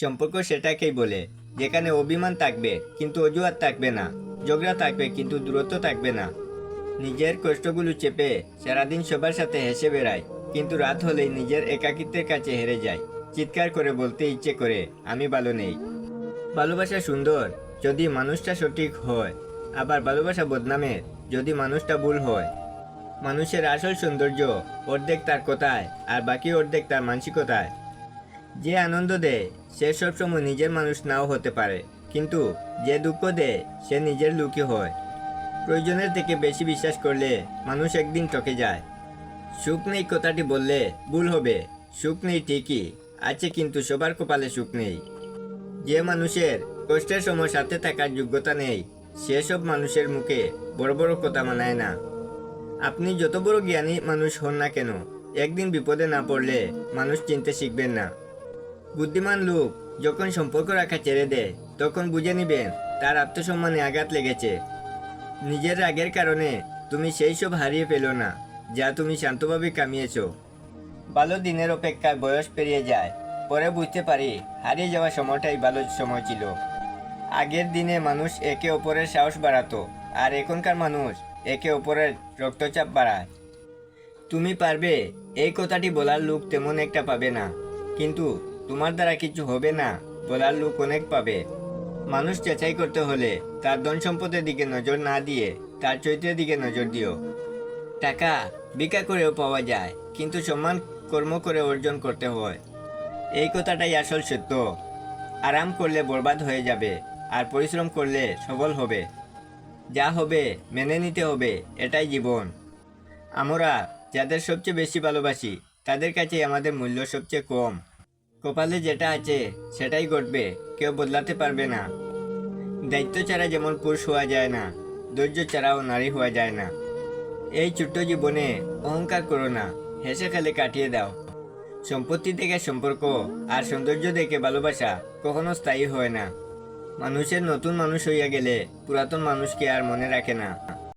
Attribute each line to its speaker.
Speaker 1: সম্পর্ক সেটাকেই বলে। যেখানে অভিমান থাকবে, কিন্তু অজুহাত থাকবে না। ঝগড়া থাকবে, কিন্তু দূরত্ব থাকবে না। নিজের কষ্টগুলো চেপে সারাদিন সবার সাথে হেসে বেড়ায়, কিন্তু রাত হলেই নিজের একাকিত্বের কাছে হেরে যায়। চিৎকার করে বলতে ইচ্ছে করে, আমি ভালো নেই। ভালোবাসা সুন্দর, যদি মানুষটা সঠিক হয়। আবার ভালোবাসা বদনামের যদি মানুষটা ভুল হয়। মানুষের আসল সৌন্দর্য অর্ধেক তার কথায়, আর বাকি অর্ধেক তার মানসিকতায়। যে আনন্দ দেয়, সে সবসময় নিজের মানুষ নাও হতে পারে। কিন্তু যে দুঃখ দেয়, সে নিজের লুকি হয়। প্রয়োজনের থেকে বেশি বিশ্বাস করলে মানুষ একদিন টকে যায়। সুখ নেই কথাটি বললে ভুল হবে। সুখ নেই ঠিকই, আছে কিন্তু সবার কপালে সুখ নেই। যে মানুষের কষ্টের সময় সাথে থাকার যোগ্যতা নেই সেসব মানুষের মুখে বড় বড় কথা মানায় না। আপনি যত বড় জ্ঞানী মানুষ হন না কেন, একদিন বিপদে না পড়লে মানুষ চিনতে শিখবেন না। বুদ্ধিমান লোক যখন সম্পর্ক রাখা ছেড়ে দেয়, তখন বুঝে নিবেন তার আত্মসম্মানে আঘাত লেগেছে। নিজের রাগের কারণে তুমি সেই সব হারিয়ে ফেলো না, যা তুমি শান্তভাবে কামিয়েছো। ভালো দিনের অপেক্ষায় বয়স পেরিয়ে যায়, পরে বুঝতে পারি হারিয়ে যাওয়া সময়টাই ভালো সময় ছিল। আগের দিনে মানুষ একে অপরের সাহস বাড়াতো, আর এখনকার মানুষ একে অপরের রক্তচাপ বাড়ায়। তুমি পারবে, এই কথাটি বলার লোক তেমন একটা পাবে না, কিন্তু তোমার দ্বারা কিছু হবে না, বলার লোক অনেক পাবে। মানুষ যাচাই করতে হলে তার ধন সম্পদের দিকে নজর না দিয়ে তার চরিত্রের দিকে নজর দিও। টাকা বিকা করেও পাওয়া যায়, কিন্তু সম্মান কর্ম করে অর্জন করতে হয়। এই কথাটাই আসল সত্য। আরাম করলে বরবাদ হয়ে যাবে, আর পরিশ্রম করলে সবল হবে। যা হবে মেনে নিতে হবে, এটাই জীবন। আমরা যাদের সবচেয়ে বেশি ভালোবাসি, তাদের কাছে আমাদের মূল্য সবচেয়ে কম। কপালে যেটা আছে, সেটাই ঘটবে। কেউ বদলাতে পারবে না। দায়িত্ব ছাড়া যেমন পুরুষ হওয়া যায় না, ধৈর্য ছাড়াও নারী হওয়া যায় না। এই ছোট্ট জীবনে অহংকার করো না, হেসে খেলে কাটিয়ে দাও। সম্পত্তি থেকে সম্পর্ক আর সৌন্দর্য দেখে ভালোবাসা কখনো স্থায়ী হয় না। মানুষের নতুন মানুষ হইয়া গেলে পুরাতন মানুষকে আর মনে রাখে না।